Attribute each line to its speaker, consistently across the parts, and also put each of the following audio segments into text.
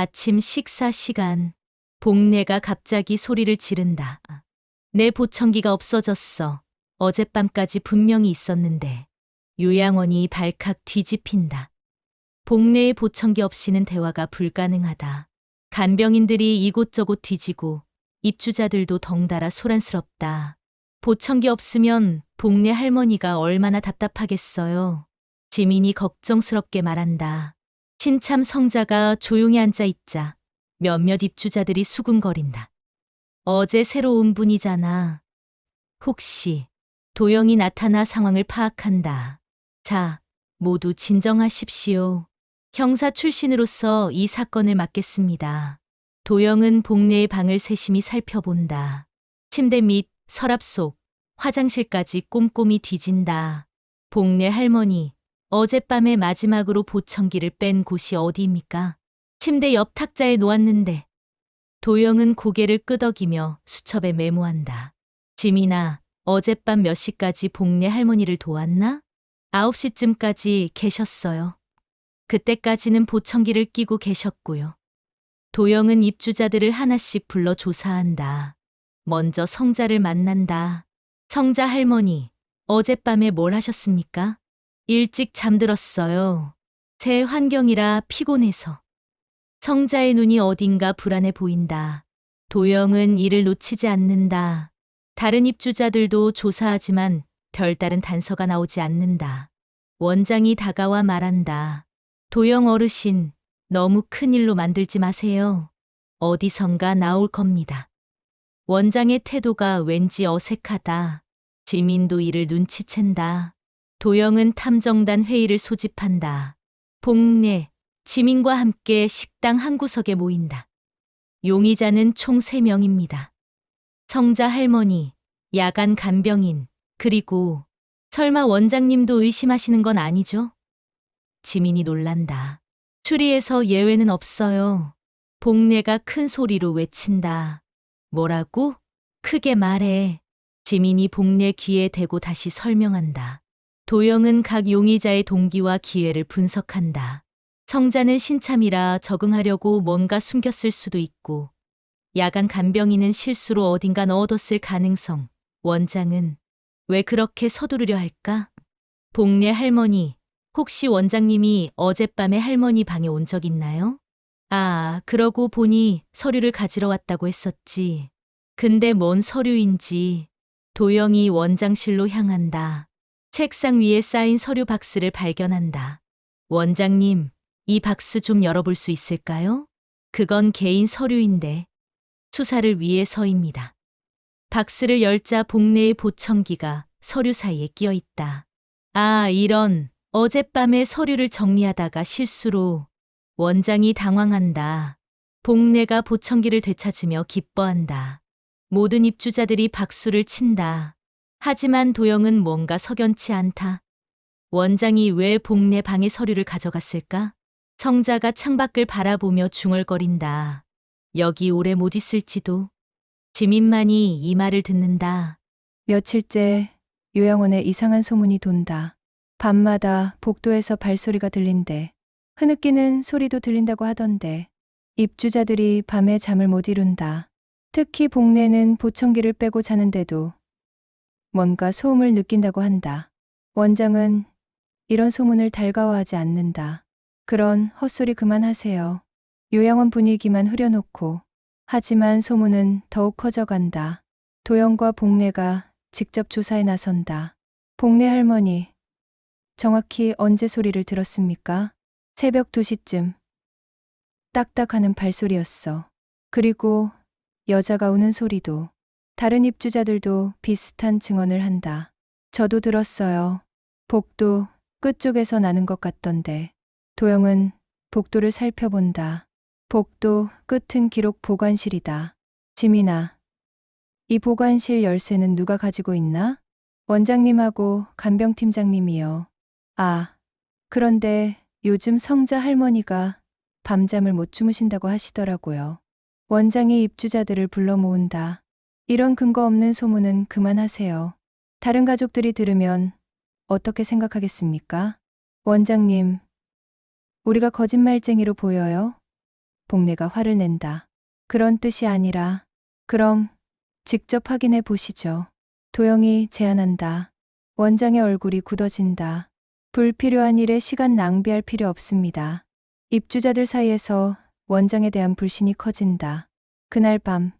Speaker 1: 아침 식사 시간. 복내가 갑자기 소리를 지른다. 내 보청기가 없어졌어. 어젯밤까지 분명히 있었는데. 요양원이 발칵 뒤집힌다. 복내의 보청기 없이는 대화가 불가능하다. 간병인들이 이곳저곳 뒤지고 입주자들도 덩달아 소란스럽다. 보청기 없으면 복내 할머니가 얼마나 답답하겠어요. 지민이 걱정스럽게 말한다. 신참 성자가 조용히 앉아 있자 몇몇 입주자들이 수군거린다. 어제 새로 온 분이잖아. 혹시 도영이 나타나 상황을 파악한다. 자, 모두 진정하십시오. 형사 출신으로서 이 사건을 맡겠습니다. 도영은 복내의 방을 세심히 살펴본다. 침대 및 서랍 속, 화장실까지 꼼꼼히 뒤진다. 복내 할머니, 어젯밤에 마지막으로 보청기를 뺀 곳이 어디입니까? 침대 옆 탁자에 놓았는데. 도영은 고개를 끄덕이며 수첩에 메모한다. 지민아, 어젯밤 몇 시까지 복내 할머니를 도왔나? 9시쯤까지 계셨어요. 그때까지는 보청기를 끼고 계셨고요. 도영은 입주자들을 하나씩 불러 조사한다. 먼저 성자를 만난다. 성자 할머니, 어젯밤에 뭘 하셨습니까? 일찍 잠들었어요. 제 환경이라 피곤해서. 성자의 눈이 어딘가 불안해 보인다. 도영은 이를 놓치지 않는다. 다른 입주자들도 조사하지만 별다른 단서가 나오지 않는다. 원장이 다가와 말한다. 도영 어르신, 너무 큰 일로 만들지 마세요. 어디선가 나올 겁니다. 원장의 태도가 왠지 어색하다. 지민도 이를 눈치챈다. 도영은 탐정단 회의를 소집한다. 복내, 지민과 함께 식당 한 구석에 모인다. 용의자는 총 3명입니다. 성자 할머니, 야간 간병인, 그리고 설마 원장님도 의심하시는 건 아니죠? 지민이 놀란다. 추리에서 예외는 없어요. 복내가 큰 소리로 외친다. 뭐라고? 크게 말해. 지민이 복내 귀에 대고 다시 설명한다. 도영은 각 용의자의 동기와 기회를 분석한다. 성자는 신참이라 적응하려고 뭔가 숨겼을 수도 있고, 야간 간병인은 실수로 어딘가 넣어뒀을 가능성, 원장은 왜 그렇게 서두르려 할까? 복내 할머니, 혹시 원장님이 어젯밤에 할머니 방에 온 적 있나요? 아, 그러고 보니 서류를 가지러 왔다고 했었지. 근데 뭔 서류인지. 도영이 원장실로 향한다. 책상 위에 쌓인 서류 박스를 발견한다. 원장님, 이 박스 좀 열어볼 수 있을까요? 그건 개인 서류인데. 수사를 위해서입니다. 박스를 열자 복내의 보청기가 서류 사이에 끼어 있다. 아, 이런. 어젯밤에 서류를 정리하다가 실수로 원장이 당황한다. 복내가 보청기를 되찾으며 기뻐한다. 모든 입주자들이 박수를 친다. 하지만 도영은 뭔가 석연치 않다. 원장이 왜 복내 방의 서류를 가져갔을까? 성자가 창밖을 바라보며 중얼거린다. 여기 오래 못 있을지도. 지민만이 이 말을 듣는다.
Speaker 2: 며칠째 요양원에 이상한 소문이 돈다. 밤마다 복도에서 발소리가 들린대. 흐느끼는 소리도 들린다고 하던데. 입주자들이 밤에 잠을 못 이룬다. 특히 복내는 보청기를 빼고 자는데도 뭔가 소음을 느낀다고 한다. 원장은 이런 소문을 달가워하지 않는다. 그런 헛소리 그만하세요. 요양원 분위기만 흐려놓고 하지만 소문은 더욱 커져간다. 도영과 복내가 직접 조사에 나선다. 복내 할머니, 정확히 언제 소리를 들었습니까? 새벽 2시쯤. 딱딱하는 발소리였어. 그리고 여자가 우는 소리도. 다른 입주자들도 비슷한 증언을 한다. 저도 들었어요. 복도 끝쪽에서 나는 것 같던데. 도영은 복도를 살펴본다. 복도 끝은 기록 보관실이다. 지민아. 이 보관실 열쇠는 누가 가지고 있나? 원장님하고 간병팀장님이요. 아, 그런데 요즘 성자 할머니가 밤잠을 못 주무신다고 하시더라고요. 원장이 입주자들을 불러 모은다. 이런 근거 없는 소문은 그만하세요. 다른 가족들이 들으면 어떻게 생각하겠습니까? 원장님, 우리가 거짓말쟁이로 보여요? 복내가 화를 낸다. 그런 뜻이 아니라, 그럼 직접 확인해 보시죠. 도영이 제안한다. 원장의 얼굴이 굳어진다. 불필요한 일에 시간 낭비할 필요 없습니다. 입주자들 사이에서 원장에 대한 불신이 커진다. 그날 밤,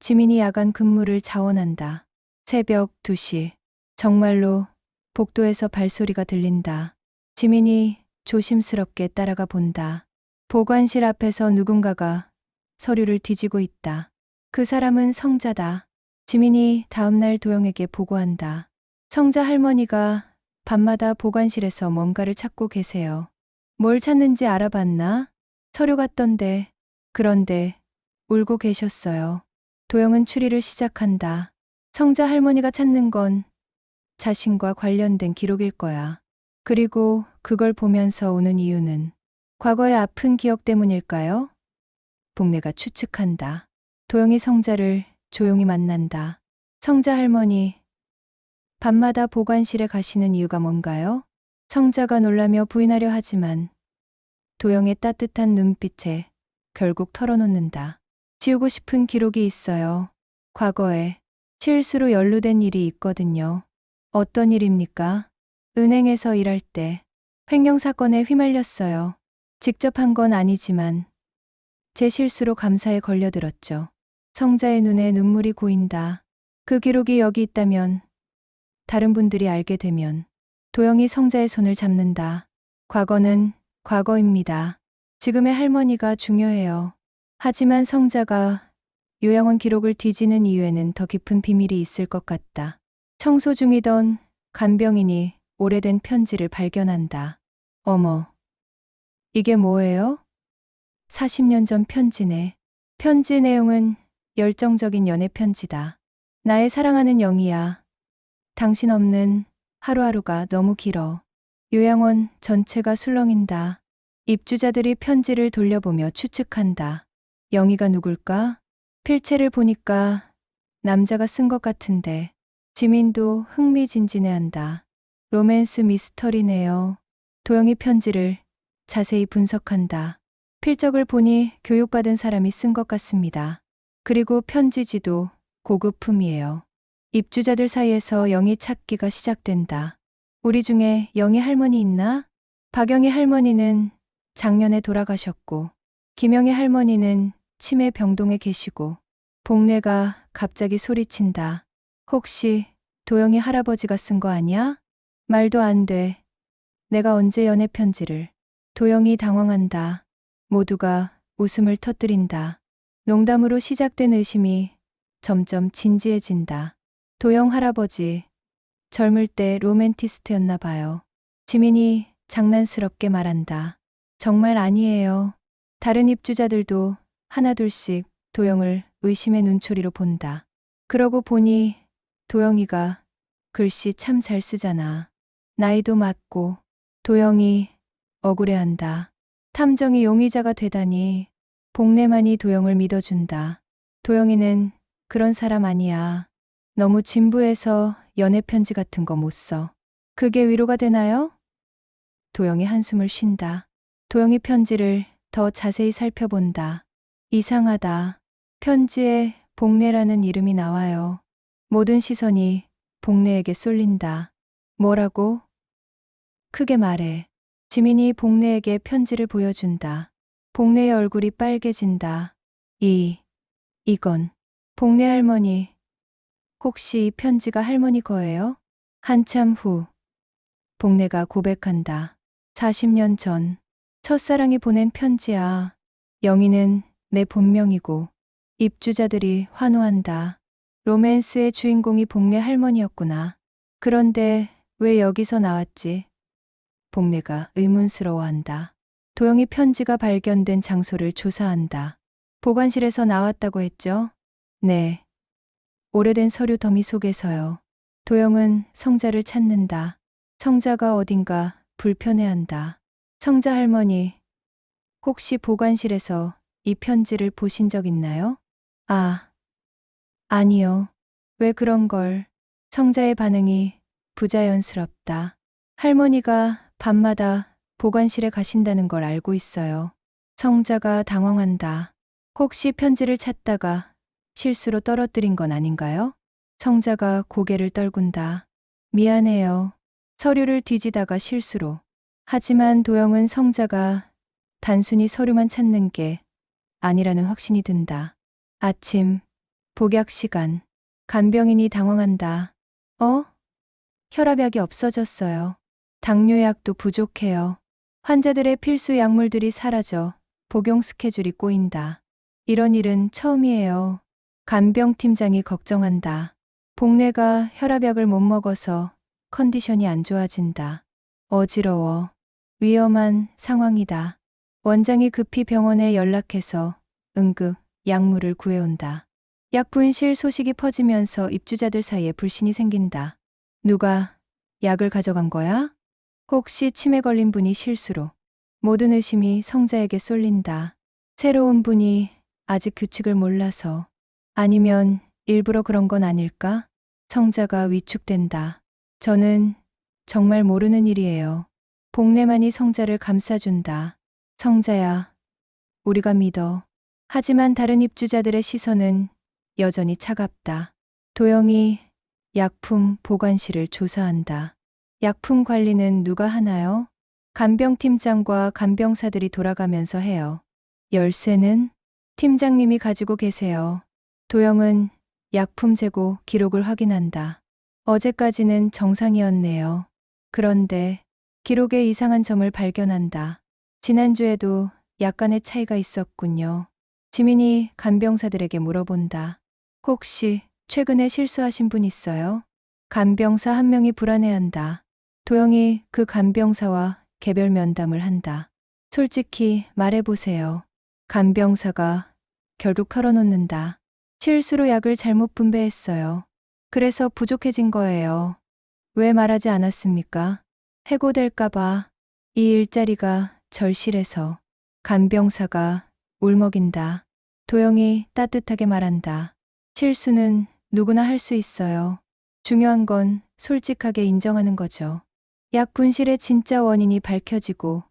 Speaker 2: 지민이 야간 근무를 자원한다. 새벽 2시, 정말로 복도에서 발소리가 들린다. 지민이 조심스럽게 따라가 본다. 보관실 앞에서 누군가가 서류를 뒤지고 있다. 그 사람은 성자다. 지민이 다음날 도영에게 보고한다. 성자 할머니가 밤마다 보관실에서 뭔가를 찾고 계세요. 뭘 찾는지 알아봤나? 서류 같던데. 그런데 울고 계셨어요. 도영은 추리를 시작한다. 성자 할머니가 찾는 건 자신과 관련된 기록일 거야. 그리고 그걸 보면서 우는 이유는 과거의 아픈 기억 때문일까요? 복내가 추측한다. 도영이 성자를 조용히 만난다. 성자 할머니, 밤마다 보관실에 가시는 이유가 뭔가요? 성자가 놀라며 부인하려 하지만 도영의 따뜻한 눈빛에 결국 털어놓는다. 지우고 싶은 기록이 있어요. 과거에 실수로 연루된 일이 있거든요. 어떤 일입니까? 은행에서 일할 때 횡령 사건에 휘말렸어요. 직접 한 건 아니지만 제 실수로 감사에 걸려들었죠. 성자의 눈에 눈물이 고인다. 그 기록이 여기 있다면 다른 분들이 알게 되면 도영이 성자의 손을 잡는다. 과거는 과거입니다. 지금의 할머니가 중요해요. 하지만 성자가 요양원 기록을 뒤지는 이유에는 더 깊은 비밀이 있을 것 같다. 청소 중이던 간병인이 오래된 편지를 발견한다. 어머, 이게 뭐예요? 40년 전 편지네. 편지 내용은 열정적인 연애 편지다. 나의 사랑하는 영희야. 당신 없는 하루하루가 너무 길어. 요양원 전체가 술렁인다. 입주자들이 편지를 돌려보며 추측한다. 영희가 누굴까? 필체를 보니까 남자가 쓴 것 같은데. 지민도 흥미진진해한다. 로맨스 미스터리네요. 도영이 편지를 자세히 분석한다. 필적을 보니 교육받은 사람이 쓴 것 같습니다. 그리고 편지지도 고급품이에요. 입주자들 사이에서 영희 찾기가 시작된다. 우리 중에 영희 할머니 있나? 박영희 할머니는 작년에 돌아가셨고, 김영희 할머니는 치매 병동에 계시고, 복내가 갑자기 소리친다. 혹시 도영이 할아버지가 쓴 거 아니야? 말도 안 돼. 내가 언제 연애 편지를. 도영이 당황한다. 모두가 웃음을 터뜨린다. 농담으로 시작된 의심이 점점 진지해진다. 도영 할아버지, 젊을 때 로맨티스트였나 봐요. 지민이 장난스럽게 말한다. 정말 아니에요. 다른 입주자들도 하나둘씩 도영을 의심의 눈초리로 본다. 그러고 보니 도영이가 글씨 참 잘 쓰잖아. 나이도 맞고 도영이 억울해한다. 탐정이 용의자가 되다니 복내만이 도영을 믿어준다. 도영이는 그런 사람 아니야. 너무 진부해서 연애 편지 같은 거 못 써. 그게 위로가 되나요? 도영이 한숨을 쉰다. 도영이 편지를 더 자세히 살펴본다. 이상하다. 편지에 복내라는 이름이 나와요. 모든 시선이 복내에게 쏠린다. 뭐라고? 크게 말해. 지민이 복내에게 편지를 보여준다. 복내의 얼굴이 빨개진다. 이, 이건, 복내 할머니. 혹시 이 편지가 할머니 거예요? 한참 후, 복내가 고백한다. 40년 전, 첫사랑이 보낸 편지야. 영희는 내 본명이고, 입주자들이 환호한다. 로맨스의 주인공이 복내 할머니였구나. 그런데 왜 여기서 나왔지? 복내가 의문스러워한다. 도영이 편지가 발견된 장소를 조사한다. 보관실에서 나왔다고 했죠? 네. 오래된 서류 더미 속에서요. 도영은 성자를 찾는다. 성자가 어딘가 불편해한다. 성자 할머니, 혹시 보관실에서 이 편지를 보신 적 있나요? 아, 아니요. 왜 그런 걸. 성자의 반응이 부자연스럽다. 할머니가 밤마다 보관실에 가신다는 걸 알고 있어요. 성자가 당황한다. 혹시 편지를 찾다가 실수로 떨어뜨린 건 아닌가요? 성자가 고개를 떨군다. 미안해요. 서류를 뒤지다가 실수로. 하지만 도영은 성자가 단순히 서류만 찾는 게 아니라는 확신이 든다. 아침, 복약 시간. 간병인이 당황한다. 어? 혈압약이 없어졌어요. 당뇨약도 부족해요. 환자들의 필수 약물들이 사라져 복용 스케줄이 꼬인다. 이런 일은 처음이에요. 간병팀장이 걱정한다. 복례가 혈압약을 못 먹어서 컨디션이 안 좋아진다. 어지러워. 위험한 상황이다. 원장이 급히 병원에 연락해서 응급 약물을 구해온다. 약 분실 소식이 퍼지면서 입주자들 사이에 불신이 생긴다. 누가 약을 가져간 거야? 혹시 치매 걸린 분이 실수로. 모든 의심이 성자에게 쏠린다. 새로운 분이 아직 규칙을 몰라서. 아니면 일부러 그런 건 아닐까? 성자가 위축된다. 저는 정말 모르는 일이에요. 복내만이 성자를 감싸준다. 성자야, 우리가 믿어. 하지만 다른 입주자들의 시선은 여전히 차갑다. 도영이 약품 보관실을 조사한다. 약품 관리는 누가 하나요? 간병팀장과 간병사들이 돌아가면서 해요. 열쇠는 팀장님이 가지고 계세요. 도영은 약품 재고 기록을 확인한다. 어제까지는 정상이었네요. 그런데 기록에 이상한 점을 발견한다. 지난주에도 약간의 차이가 있었군요. 지민이 간병사들에게 물어본다. 혹시 최근에 실수하신 분 있어요? 간병사 한 명이 불안해한다. 도영이 그 간병사와 개별 면담을 한다. 솔직히 말해보세요. 간병사가 결국 털어놓는다. 실수로 약을 잘못 분배했어요. 그래서 부족해진 거예요. 왜 말하지 않았습니까? 해고될까봐 이 일자리가 절실해서 간병사가 울먹인다. 도영이 따뜻하게 말한다. 실수는 누구나 할 수 있어요. 중요한 건 솔직하게 인정하는 거죠. 약 분실의 진짜 원인이 밝혀지고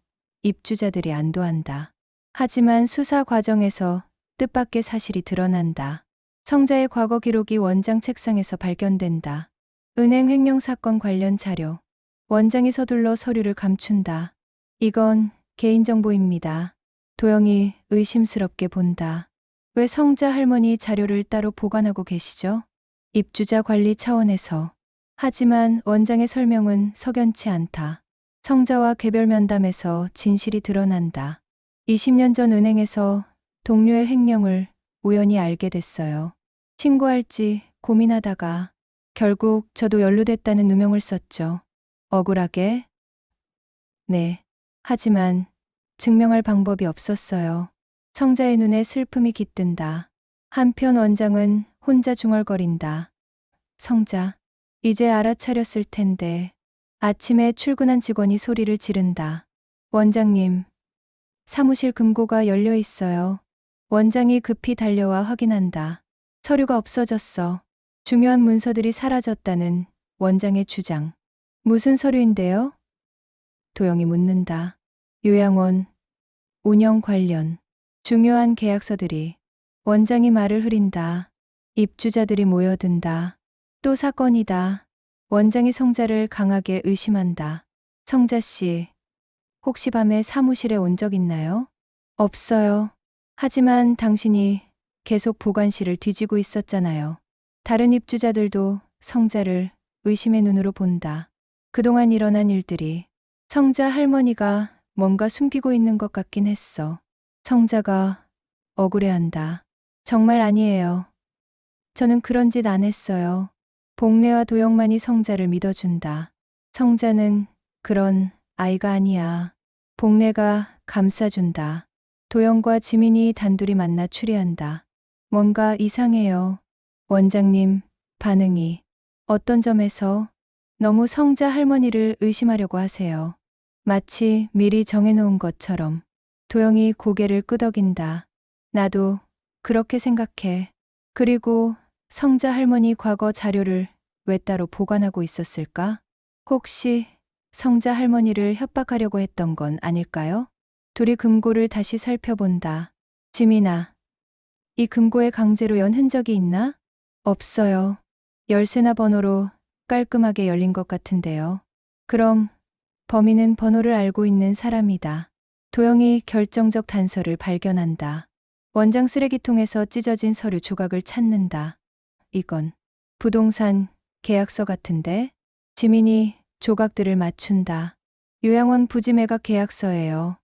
Speaker 2: 입주자들이 안도한다. 하지만 수사 과정에서 뜻밖의 사실이 드러난다. 성자의 과거 기록이 원장 책상에서 발견된다. 은행 횡령 사건 관련 자료. 원장이 서둘러 서류를 감춘다. 이건 개인정보입니다. 도영이 의심스럽게 본다. 왜 성자 할머니 자료를 따로 보관하고 계시죠? 입주자 관리 차원에서. 하지만 원장의 설명은 석연치 않다. 성자와 개별 면담에서 진실이 드러난다. 20년 전 은행에서 동료의 횡령을 우연히 알게 됐어요. 신고할지 고민하다가 결국 저도 연루됐다는 누명을 썼죠. 억울하게? 네. 하지만 증명할 방법이 없었어요. 성자의 눈에 슬픔이 깃든다. 한편 원장은 혼자 중얼거린다. 성자, 이제 알아차렸을 텐데. 아침에 출근한 직원이 소리를 지른다. 원장님, 사무실 금고가 열려 있어요. 원장이 급히 달려와 확인한다. 서류가 없어졌어. 중요한 문서들이 사라졌다는 원장의 주장. 무슨 서류인데요? 도영이 묻는다. 요양원, 운영 관련, 중요한 계약서들이. 원장이 말을 흐린다. 입주자들이 모여든다. 또 사건이다. 원장이 성자를 강하게 의심한다. 성자 씨, 혹시 밤에 사무실에 온 적 있나요? 없어요. 하지만 당신이 계속 보관실을 뒤지고 있었잖아요. 다른 입주자들도 성자를 의심의 눈으로 본다. 그동안 일어난 일들이 성자 할머니가 뭔가 숨기고 있는 것 같긴 했어. 성자가 억울해한다. 정말 아니에요. 저는 그런 짓 안 했어요. 복례와 도영만이 성자를 믿어준다. 성자는 그런 아이가 아니야. 복례가 감싸준다. 도영과 지민이 단둘이 만나 추리한다. 뭔가 이상해요. 원장님, 반응이. 어떤 점에서 너무 성자 할머니를 의심하려고 하세요. 마치 미리 정해놓은 것처럼. 도영이 고개를 끄덕인다. 나도 그렇게 생각해. 그리고 성자 할머니 과거 자료를 왜 따로 보관하고 있었을까? 혹시 성자 할머니를 협박하려고 했던 건 아닐까요? 둘이 금고를 다시 살펴본다. 지민아, 이 금고에 강제로 연 흔적이 있나? 없어요. 열쇠나 번호로 깔끔하게 열린 것 같은데요. 그럼 범인은 번호를 알고 있는 사람이다. 도영이 결정적 단서를 발견한다. 원장 쓰레기통에서 찢어진 서류 조각을 찾는다. 이건 부동산 계약서 같은데? 지민이 조각들을 맞춘다. 요양원 부지 매각 계약서예요.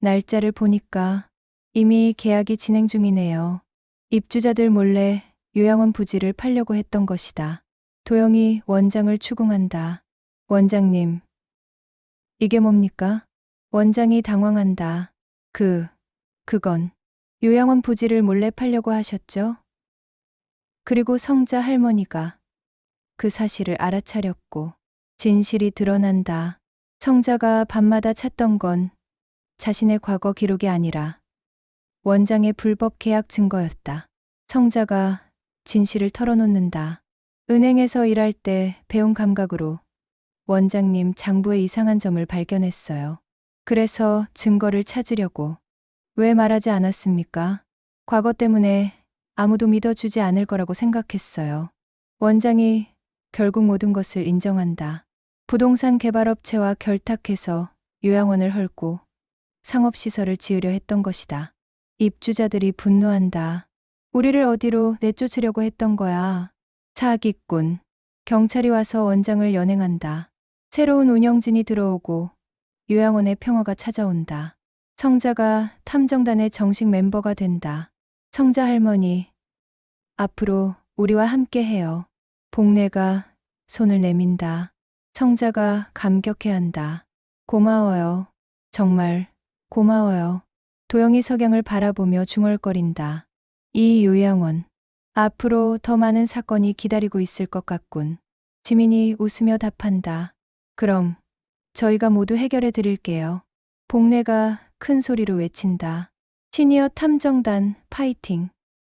Speaker 2: 날짜를 보니까 이미 계약이 진행 중이네요. 입주자들 몰래 요양원 부지를 팔려고 했던 것이다. 도영이 원장을 추궁한다. 원장님, 이게 뭡니까? 원장이 당황한다. 그, 그건 요양원 부지를 몰래 팔려고 하셨죠? 그리고 성자 할머니가 그 사실을 알아차렸고 진실이 드러난다. 성자가 밤마다 찾던 건 자신의 과거 기록이 아니라 원장의 불법 계약 증거였다. 성자가 진실을 털어놓는다. 은행에서 일할 때 배운 감각으로 원장님 장부의 이상한 점을 발견했어요. 그래서 증거를 찾으려고 왜 말하지 않았습니까? 과거 때문에 아무도 믿어주지 않을 거라고 생각했어요. 원장이 결국 모든 것을 인정한다. 부동산 개발업체와 결탁해서 요양원을 헐고 상업시설을 지으려 했던 것이다. 입주자들이 분노한다. 우리를 어디로 내쫓으려고 했던 거야. 사기꾼. 경찰이 와서 원장을 연행한다. 새로운 운영진이 들어오고 요양원의 평화가 찾아온다. 성자가 탐정단의 정식 멤버가 된다. 성자 할머니, 앞으로 우리와 함께 해요. 복내가 손을 내민다. 성자가 감격해한다. 고마워요. 정말 고마워요. 도영이 석양을 바라보며 중얼거린다. 이 요양원. 앞으로 더 많은 사건이 기다리고 있을 것 같군. 지민이 웃으며 답한다. 그럼 저희가 모두 해결해 드릴게요. 복내가 큰 소리로 외친다. 시니어 탐정단 파이팅.